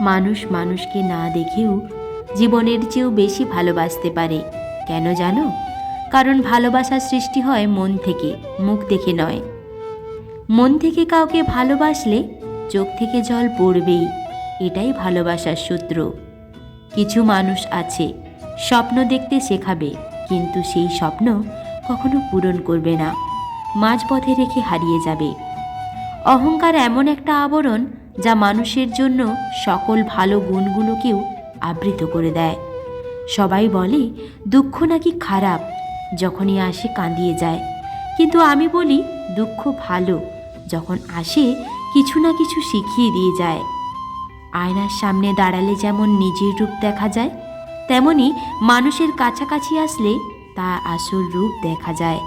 মানুষ মানুষকে না দেখেও জীবনের চেয়েও বেশি ভালোবাসতে পারে। কেন জানো? কারণ ভালোবাসার সৃষ্টি হয় মন থেকে, মুখ দেখে নয়। মন থেকে কাউকে ভালোবাসলে চোখ থেকে জল পড়বেই, এটাই ভালোবাসার সূত্র। কিছু মানুষ আছে, স্বপ্ন দেখতে শেখাবে, কিন্তু সেই স্বপ্ন কখনো পূরণ করবে না, মাঝপথে রেখে হারিয়ে যাবে। অহংকার এমন একটা আবরণ যা মানুষের জন্য সকল ভালো গুণগুলোকেও আবৃত করে দেয়। সবাই বলে, দুঃখ নাকি খারাপ? যখনই আসে কাঁদিয়ে যায়। কিন্তু আমি বলি, দুঃখ ভালো। যখন আসে, কিছু না কিছু শিখিয়ে দিয়ে যায়। আয়নার সামনে দাঁড়ালে যেমন নিজের রূপ দেখা যায়, তেমনি মানুষের কাছাকাছি আসলে তা আসল রূপ দেখা যায়।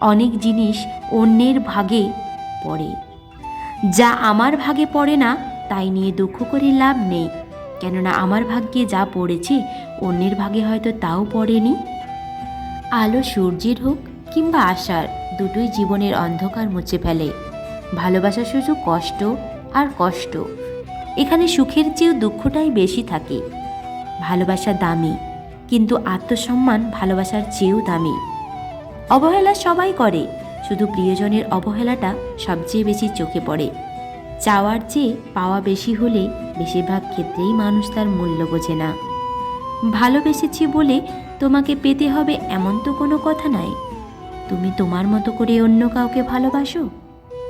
অনেক জিনিস অন্যের ভাগে পড়ে। যা আমার ভাগে পড়ে না, তাই নিয়ে দুঃখ করে লাভ নেই। কেননা আমার ভাগ্যে যা পড়েছে, অন্যের ভাগে হয়তো তাও পড়েনি। আলো সূর্যের হোক কিংবা আশার দুটোই জীবনের অন্ধকার মুছে ফেলে। ভালোবাসা শুধু কষ্ট আর কষ্ট। এখানে সুখের চেয়েও দুঃখটাই বেশি থাকে। ভালোবাসা দামি, কিন্তু আত্মসম্মান ভালোবাসার চেয়েও দামি। অবহেলা সবাই করে। শুধু প্রিয়জনের অবহেলাটা সবচেয়ে বেশি চোখে পড়ে। চাওয়ার চেয়ে পাওয়া বেশি হলে বেশিরভাগ ক্ষেত্রেই মানুষ তার মূল্য বোঝে না। ভালোবেসেছি বলে তোমাকে পেতে হবে এমন তো কোনো কথা নাই। তুমি তোমার মতো করে অন্য কাউকে ভালোবাসো?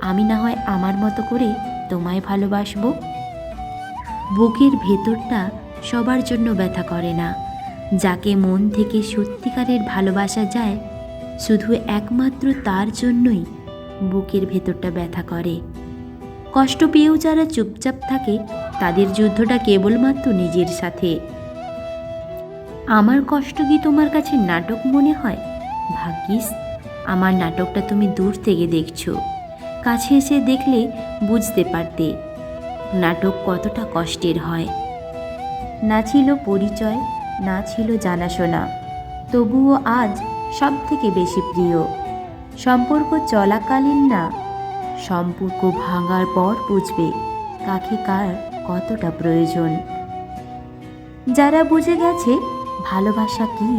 আমি না হয় আমার মতো করে তোমায় ভালোবাসবো? বুকের ভেতরটা সবার জন্য ব্যথা করে না। যাকে মন থেকে সত্যিকারের ভালোবাসা যায় শুধু একমাত্র তার জন্যই বুকের ভেতরটা ব্যথা করে। কষ্ট পেয়েও যারা চুপচাপ থাকে, তাদের যুদ্ধটা কেবলমাত্র নিজের সাথে। আমার কষ্ট কি তোমার কাছে নাটক মনে হয়? ভাগ্যিস, আমার নাটকটা তুমি দূর থেকে দেখছ। কাছে এসে দেখলে বুঝতে পারতে নাটক কতটা কষ্টের হয়। না ছিল পরিচয়, না ছিল জানাশোনা। তবুও আজ সব থেকে বেশি প্রিয়? সম্পর্ক চলাকালীন না? সম্পর্ক ভাঙার পর বুঝবে কাকে কার কতটা প্রয়োজন। যারা বুঝে গেছে ভালোবাসা কি,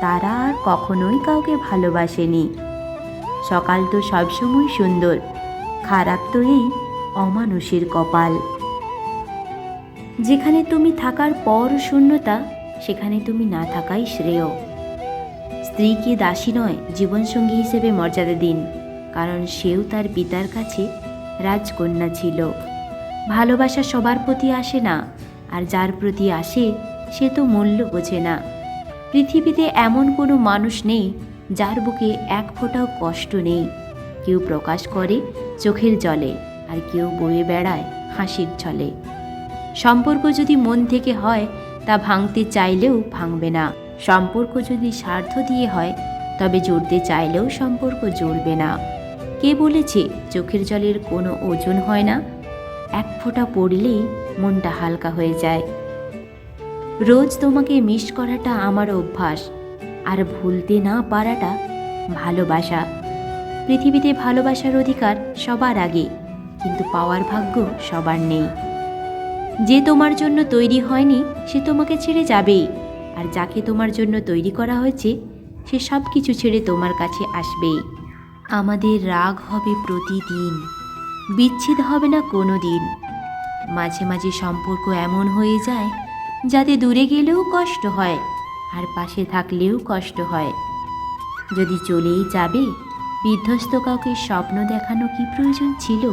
তারা আর কখনোই কাউকে ভালোবাসেনি। সকাল তো সবসময় সুন্দর, খারাপ তো এই অমানুষের কপাল। যেখানে তুমি থাকার পর শূন্যতা, সেখানে তুমি না থাকাই শ্রেয়। স্ত্রীকে দাসী নয়, জীবনসঙ্গী হিসেবে মর্যাদা দিন। কারণ সেও তার পিতার কাছে রাজকন্যা ছিল। ভালোবাসা সবার প্রতি আসে না, আর যার প্রতি আসে, সে তো মূল্য বোঝে না। পৃথিবীতে এমন কোনো মানুষ নেই, যার বুকে এক ফোঁটাও কষ্ট নেই। কেউ প্রকাশ করে চোখের জলে, আর কেউ বয়ে বেড়ায় হাসির ছলে। সম্পর্ক যদি মন থেকে হয়, তা ভাঙতে চাইলেও ভাঙবে না। সম্পর্ক যদি স্বার্থ দিয়ে হয়, তবে জুড়তে চাইলেও সম্পর্ক জুড়বে না। কে বলেছে চোখের জলের কোনো ওজন হয় না? এক ফোঁটা পড়লেই মনটা হালকা হয়ে যায়। রোজ তোমাকে মিস করাটা আমার অভ্যাস, আর ভুলতে না পারাটা ভালোবাসা। পৃথিবীতে ভালোবাসার অধিকার সবার আগে, কিন্তু পাওয়ার ভাগ্য সবার নেই। যে তোমার জন্য তৈরি হয়নি, সে তোমাকে ছেড়ে যাবেই। আর যাকে তোমার জন্য তৈরি করা হয়েছে, সে সব কিছু ছেড়ে তোমার কাছে আসবেই। আমাদের রাগ হবে প্রতিদিন, বিচ্ছেদ হবে না কোনো দিন মাঝে মাঝে সম্পর্ক এমন হয়ে যায়, যাতে দূরে গেলেও কষ্ট হয় আর পাশে থাকলেও কষ্ট হয়। যদি চলেই যাবে, বিধ্বস্ত কাউকে স্বপ্ন দেখানো কি প্রয়োজন ছিল?